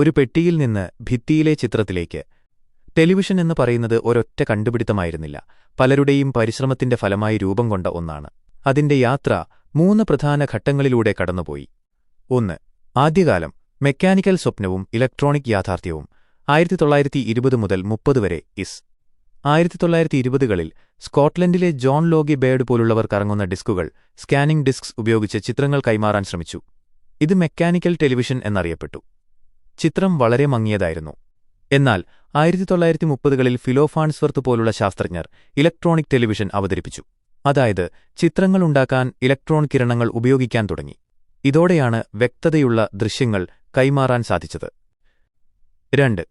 ഒരു പെട്ടിയിൽ നിന്ന് ഭിത്തിയിലെ ചിത്രത്തിലേക്ക്. ടെലിവിഷൻ എന്ന് പറയുന്നത് ഒരൊറ്റ കണ്ടുപിടുത്തമായിരുന്നില്ല. പലരുടെയും പരിശ്രമത്തിന്റെ ഫലമായി രൂപം കൊണ്ട ഒന്നാണ്. അതിന്റെ യാത്ര മൂന്ന് പ്രധാന ഘട്ടങ്ങളിലൂടെ കടന്നുപോയി. ഒന്ന് ആദ്യകാലം മെക്കാനിക്കൽ സ്വപ്നവും ഇലക്ട്രോണിക് യാഥാർത്ഥ്യവും. ആയിരത്തി തൊള്ളായിരത്തി ഇരുപത് മുതൽ മുപ്പത് വരെ ഇസ്. ആയിരത്തി തൊള്ളായിരത്തി ഇരുപതുകളിൽ സ്കോട്ട്ലൻഡിലെ ജോൺ ലോഗി ബേർഡ് പോലുള്ളവർ കറങ്ങുന്ന ഡിസ്കുകൾ സ്കാനിംഗ് ഡിസ്ക്സ് ഉപയോഗിച്ച് ചിത്രങ്ങൾ കൈമാറാൻ ശ്രമിച്ചു. ഇത് മെക്കാനിക്കൽ ടെലിവിഷൻ എന്നറിയപ്പെട്ടു. ചിത്രം വളരെ മങ്ങിയതായിരുന്നു. എന്നാൽ ആയിരത്തി തൊള്ളായിരത്തി മുപ്പതുകളിൽ ഫിലോഫാൺസ്വർത്ത് പോലുള്ള ശാസ്ത്രജ്ഞർ ഇലക്ട്രോണിക് ടെലിവിഷൻ അവതരിപ്പിച്ചു. അതായത് ചിത്രങ്ങളുണ്ടാക്കാൻ ഇലക്ട്രോൺ കിരണങ്ങൾ ഉപയോഗിക്കാൻ തുടങ്ങി. ഇതോടെയാണ് വ്യക്തതയുള്ള ദൃശ്യങ്ങൾ കൈമാറാൻ സാധിച്ചത്. രണ്ട്.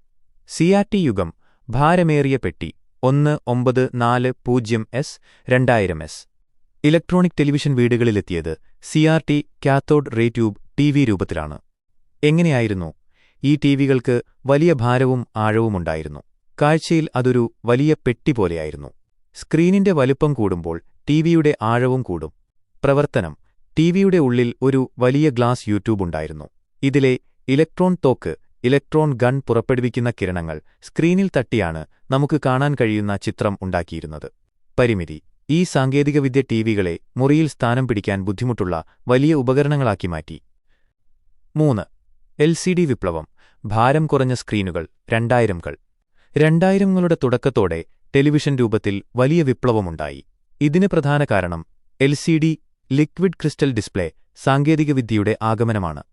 സിയാറ്റി യുഗം ഭാരമേറിയ പെട്ടി ഒന്ന് ഒമ്പത് നാല് പൂജ്യം എസ് രണ്ടായിരം S. Electronic television വീടുകളിലെത്തിയത് CRT cathode ray tube TV V രൂപത്തിലാണ്. എങ്ങനെയായിരുന്നു ഈ ടിവികൾക്ക് വലിയ ഭാരവും ആഴവുമുണ്ടായിരുന്നു. കാഴ്ചയിൽ അതൊരു വലിയ പെട്ടി പോലെയായിരുന്നു. സ്ക്രീനിന്റെ വലുപ്പം കൂടുമ്പോൾ ടിവിയുടെ ആഴവും കൂടും. പ്രവർത്തനം. ടിവിയുടെ ഉള്ളിൽ ഒരു വലിയ ഗ്ലാസ് യൂട്യൂബ് ഉണ്ടായിരുന്നു. ഇതിലെ ഇലക്ട്രോൺ തോക്ക് ഇലക്ട്രോൺ ഗൺ പുറപ്പെടുവിക്കുന്ന കിരണങ്ങൾ സ്ക്രീനിൽ തട്ടിയാണ് നമുക്ക് കാണാൻ കഴിയുന്ന ചിത്രം ഉണ്ടാക്കിയിരുന്നത്. പരിമിതി. ഈ സാങ്കേതികവിദ്യ ടിവികളെ മുറിയിൽ സ്ഥാനം പിടിക്കാൻ ബുദ്ധിമുട്ടുള്ള വലിയ ഉപകരണങ്ങളാക്കി മാറ്റി. മൂന്ന്. എൽ സി ഡി വിപ്ലവം ഭാരം കുറഞ്ഞ സ്ക്രീനുകൾ രണ്ടായിരം കൾ രണ്ടായിരങ്ങളുടെ തുടക്കത്തോടെ ടെലിവിഷൻ രൂപത്തിൽ വലിയ വിപ്ലവമുണ്ടായി. ഇതിന് പ്രധാന കാരണം L C D liquid crystal display സാങ്കേതികവിദ്യയുടെ ആഗമനമാണ്.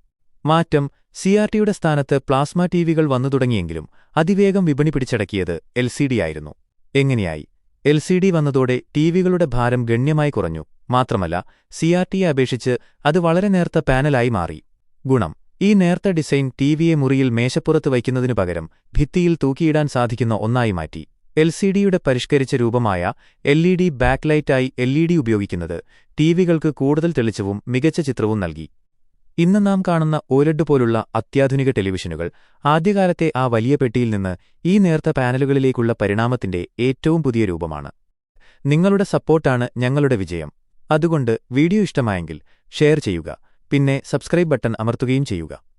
മാറ്റം സിആർടിയുടെ സ്ഥാനത്ത് പ്ലാസ്മ ടിവികൾ വന്നു തുടങ്ങിയെങ്കിലും അതിവേഗം വിപണി പിടിച്ചടക്കിയത് എൽ സി ഡി ആയിരുന്നു. എങ്ങനെയായി? എൽ സി ഡി വന്നതോടെ ടിവികളുടെ ഭാരം ഗണ്യമായി കുറഞ്ഞു. മാത്രമല്ല സിആർടിയെ അപേക്ഷിച്ച് അത് വളരെ നേർത്ത പാനലായി മാറി. ഗുണം ഈ നേർത്ത ഡിസൈൻ ടിവിയെ മുറിയിൽ മേശപ്പുറത്ത് വയ്ക്കുന്നതിനു പകരം ഭിത്തിയിൽ തൂക്കിയിടാൻ സാധിക്കുന്ന ഒന്നായി മാറ്റി. എൽ സി ഡിയുടെ പരിഷ്കരിച്ച രൂപമായ എൽ ഇ ഡി ബാക്ക്ലൈറ്റായി എൽ ഇ ഡി ഉപയോഗിക്കുന്നത് ടിവികൾക്ക് കൂടുതൽ തെളിച്ചവും മികച്ച ചിത്രവും നൽകി. ഇന്ന് നാം കാണുന്ന ഓലഡ് പോലുള്ള അത്യാധുനിക ടെലിവിഷനുകൾ ആദ്യകാലത്തെ ആ വലിയ പെട്ടിയിൽ നിന്ന് ഈ നേർത്ത പാനലുകളിലേക്കുള്ള പരിണാമത്തിന്റെ ഏറ്റവും പുതിയ രൂപമാണ്. നിങ്ങളുടെ സപ്പോർട്ടാണ് ഞങ്ങളുടെ വിജയം. അതുകൊണ്ട് വീഡിയോ ഇഷ്ടമായെങ്കിൽ ഷെയർ ചെയ്യുക. പിന്നെ സബ്സ്ക്രൈബ് ബട്ടൺ അമർത്തുകയും ചെയ്യുക.